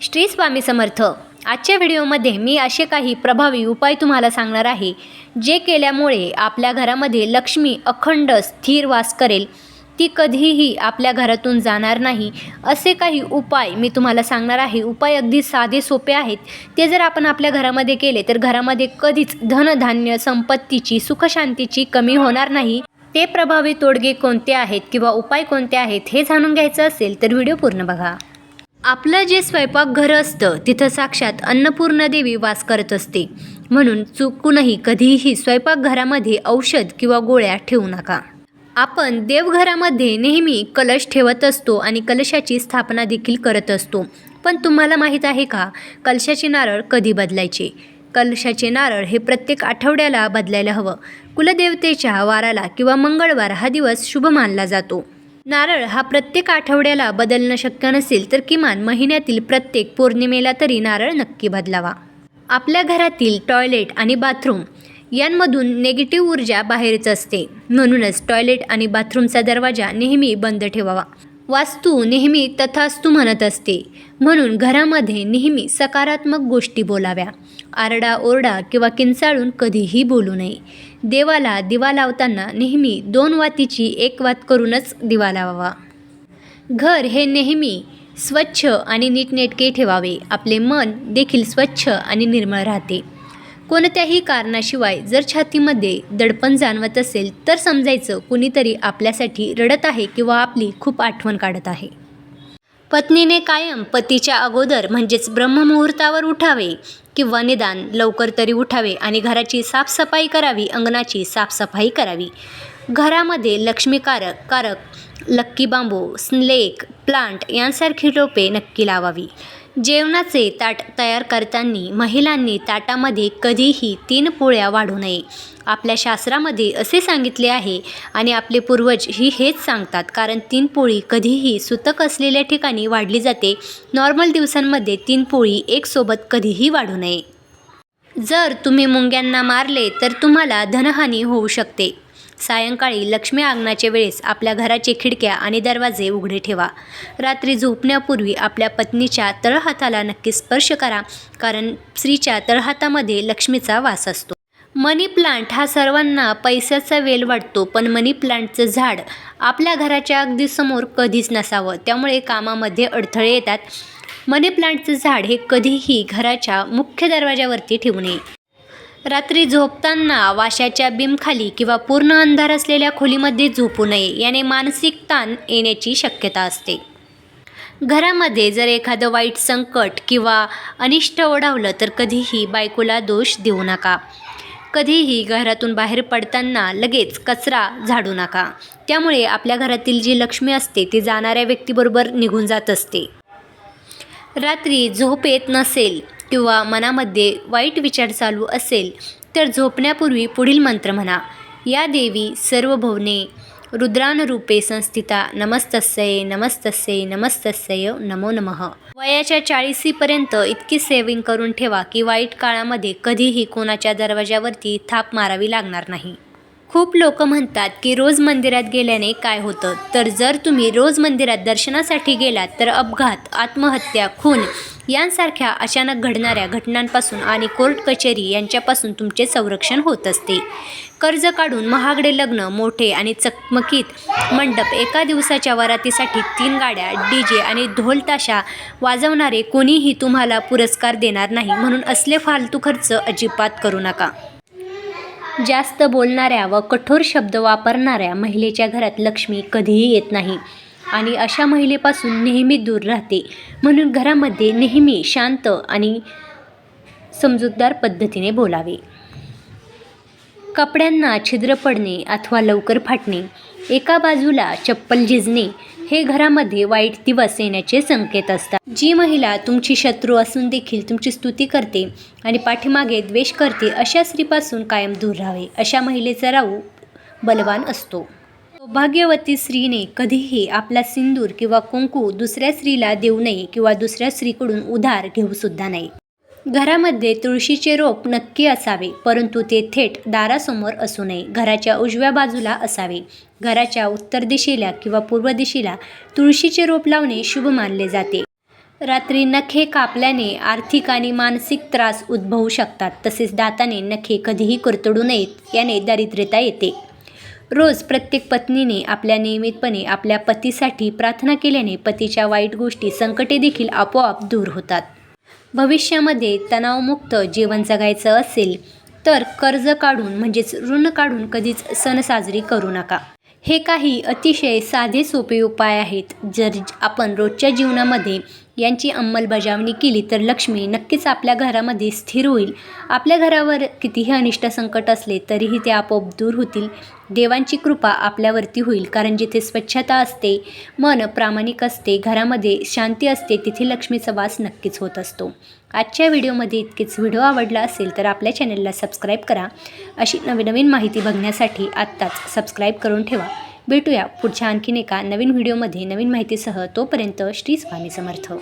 श्री स्वामी समर्थ. आजच्या व्हिडिओमध्ये मी असे काही प्रभावी उपाय तुम्हाला सांगणार आहे जे केल्यामुळे आपल्या घरामध्ये लक्ष्मी अखंड स्थिर वास करेल. ती कधीही आपल्या घरातून जाणार नाही असे काही उपाय मी तुम्हाला सांगणार आहे. उपाय अगदी साधे सोपे आहेत. ते जर आपण आपल्या घरामध्ये केले तर घरामध्ये कधीच धनधान्य संपत्तीची सुखशांतीची कमी होणार नाही. ते प्रभावी तोडगे कोणते आहेत किंवा उपाय कोणते आहेत हे जाणून घ्यायचं असेल तर व्हिडिओ पूर्ण बघा. आपलं जे स्वयंपाकघर असतं तिथं साक्षात अन्नपूर्णा देवी वास करत असते. म्हणून चुकूनही कधीही स्वयंपाकघरामध्ये औषध किंवा गोळ्या ठेवू नका. आपण देवघरामध्ये नेहमी कलश ठेवत असतो आणि कलशाची स्थापना देखील करत असतो. पण तुम्हाला माहीत आहे का कलशाचे नारळ कधी बदलायचे? कलशाचे नारळ हे प्रत्येक आठवड्याला बदलायला हवं. कुलदेवतेच्या वाराला किंवा मंगळवार हा दिवस शुभ मानला जातो. नारळ हा प्रत्येक आठवड्याला बदलणं शक्य नसेल तर किमान महिन्यातील प्रत्येक पौर्णिमेला तरी नारळ नक्की बदलावा. आपल्या घरातील टॉयलेट आणि बाथरूम यांमधून नेगेटिव्ह ऊर्जा बाहेरच असते. म्हणूनच टॉयलेट आणि बाथरूमचा दरवाजा नेहमी बंद ठेवावा. वास्तू नेहमी तथास्तू म्हणत असते. म्हणून घरामध्ये नेहमी सकारात्मक गोष्टी बोलाव्या. आरडाओरडा किंवा किंचाळून कधीही बोलू नये. देवाला दिवा लावताना नेहमी दोन वातीची एक वात करूनच दिवा लावावा. घर हे नेहमी स्वच्छ आणि नीटनेटके ठेवावे. आपले मन देखील स्वच्छ आणि निर्मळ राहते. कोणत्याही कारणाशिवाय जर छातीमध्ये दडपण जाणवत असेल तर समजायचं कुणीतरी आपल्यासाठी रडत आहे किंवा आपली खूप आठवण काढत आहे. पत्नीने कायम पतीच्या अगोदर म्हणजेच ब्रह्ममुहूर्तावर उठावे किंवा निदान लवकर तरी उठावे आणि घराची साफसफाई करावी अंगणाची साफसफाई करावी. घरामध्ये लक्ष्मीकारक कारक लक्की बांबू स्नेक प्लांट यांसारखी रोपे नक्की लावावी. जेवणाचे ताट तयार करताना महिलांनी ताटामध्ये कधीही तीन पोळ्या वाढू नये. आपल्या शास्त्रामध्ये असे सांगितले आहे आणि आपले पूर्वज ही हेच सांगतात कारण तीन पोळी कधीही सुतक असलेल्या ठिकाणी वाढली जाते. नॉर्मल दिवसांमध्ये तीन पोळी एकसोबत कधीही वाढू नये. जर तुम्ही मुंग्यांना मारले तर तुम्हाला धनहानी होऊ शकते. सायंकाळी लक्ष्मी आगमनाच्या वेळेस आपल्या घराचे खिडक्या आणि दरवाजे उघडे ठेवा. रात्री झोपण्यापूर्वी आपल्या पत्नीच्या तळहाताला नक्की स्पर्श करा कारण स्त्रीच्या तळहातामध्ये लक्ष्मीचा वास असतो. मनी प्लांट हा सर्वांना पैशाचा वेल वाटतो पण मनी प्लांटचं झाड आपल्या घराच्या अगदी समोर कधीच नसावं. त्यामुळे कामामध्ये अडथळे येतात. मनी प्लांटचं झाड हे कधीही घराच्या मुख्य दरवाजावरती ठेवू नये. रात्री झोपताना वाशाच्या बिमखाली किंवा पूर्ण अंधार असलेल्या खोलीमध्ये झोपू नये याने मानसिक ताण येण्याची शक्यता असते. घरामध्ये जर एखादं वाईट संकट किंवा अनिष्ट ओढावलं तर कधीही बायकोला दोष देऊ नका. कधीही घरातून बाहेर पडताना लगेच कचरा झाडू नका. त्यामुळे आपल्या घरातील जी लक्ष्मी असते ती जाणाऱ्या व्यक्तीबरोबर निघून जात असते. रात्री झोप येत नसेल किंवा मनामध्ये वाईट विचार चालू असेल तर झोपण्यापूर्वी पुढील मंत्र म्हणा. या देवी सर्व भवने रुद्रानरूपे संस्थिता नमस्तस्यै नमस्तस्ये नमस्तस्य नमो नमः. वयाच्या चाळीसीपर्यंत इतकी सेविंग करून ठेवा की वाईट काळामध्ये कधीही कोणाच्या दरवाजावरती थाप मारावी लागणार नाही. खूप लोक म्हणतात की रोज मंदिरात गेल्याने काय होतं? तर जर तुम्ही रोज मंदिरात दर्शनासाठी गेलात तर अपघात आत्महत्या खून यांसारख्या अचानक घडणाऱ्या घटनांपासून आणि कोर्ट कचेरी यांच्यापासून तुमचे संरक्षण होत असते. कर्ज काढून महागडे लग्न मोठे आणि चकमकीत मंडप एका दिवसाच्या वरातीसाठी तीन गाड्या डी जे आणि ढोलताशा वाजवणारे कोणीही तुम्हाला पुरस्कार देणार नाही म्हणून असले फालतू खर्च अजिबात करू नका. जास्त बोलणाऱ्या व कठोर शब्द वापरणाऱ्या महिलेच्या घरात लक्ष्मी कधीही येत नाही. आणि अशा महिलेपासून नेहमी दूर राहते. म्हणून घरामध्ये नेहमी शांत आणि समजूतदार पद्धतीने बोलावे. कपड्यांना छिद्र पडणे अथवा लवकर फाटणे एका बाजूला चप्पल झिजणे हे घरामध्ये वाईट दिवस येण्याचे संकेत असतात. जी महिला तुमची शत्रू असून देखील तुमची स्तुती करते आणि पाठीमागे द्वेष करते अशा स्त्रीपासून कायम दूर राहावे. अशा महिलेचा राहू बलवान असतो. सौभाग्यवती स्त्रीने कधीही आपला सिंदूर किंवा कुंकू दुसऱ्या स्त्रीला देऊ नये किंवा दुसऱ्या स्त्रीकडून उधार घेऊसुद्धा नये. घरामध्ये तुळशीचे रोप नक्की असावे परंतु ते थेट दारासमोर असू नये घराच्या उजव्या बाजूला असावे. घराच्या उत्तर दिशेला किंवा पूर्व दिशेला तुळशीचे रोप लावणे शुभ मानले जाते. रात्री नखे कापल्याने आर्थिक आणि मानसिक त्रास उद्भवू शकतात तसेच दाताने नखे कधीही कुरतडू नयेत याने दारिद्र्यता येते. रोज प्रत्येक पत्नीने आपल्या नियमितपणे आपल्या पतीसाठी प्रार्थना केल्याने पतीच्या वाईट गोष्टी संकटे देखील आपोआप दूर होतात. भविष्यामध्ये तणावमुक्त जीवन जगायचं असेल तर कर्ज काढून म्हणजेच ऋण काढून कधीच सण साजरी करू नका. हे काही अतिशय साधे सोपे उपाय आहेत जर आपण रोजच्या जीवनामध्ये यांची अंमलबजावणी केली तर लक्ष्मी नक्कीच आपल्या घरामध्ये स्थिर होईल. आपल्या घरावर कितीही अनिष्ट संकट असले तरीही ते आपोआप दूर होतील. देवांची कृपा आपल्यावरती होईल कारण जिथे स्वच्छता असते मन प्रामाणिक असते घरामध्ये शांती असते तिथे लक्ष्मीचा वास नक्कीच होत असतो. आजच्या व्हिडिओमध्ये इतकेच. व्हिडिओ आवडला असेल तर आपल्या चॅनलला सबस्क्राईब करा. अशी नवीन नवीन माहिती बघण्यासाठी आत्ताच सबस्क्राईब करून ठेवा. भेटूया पुढच्या आणखीन एका नवीन व्हिडिओमध्ये नवीन माहितीसह तोपर्यंत श्री स्वामी समर्थ.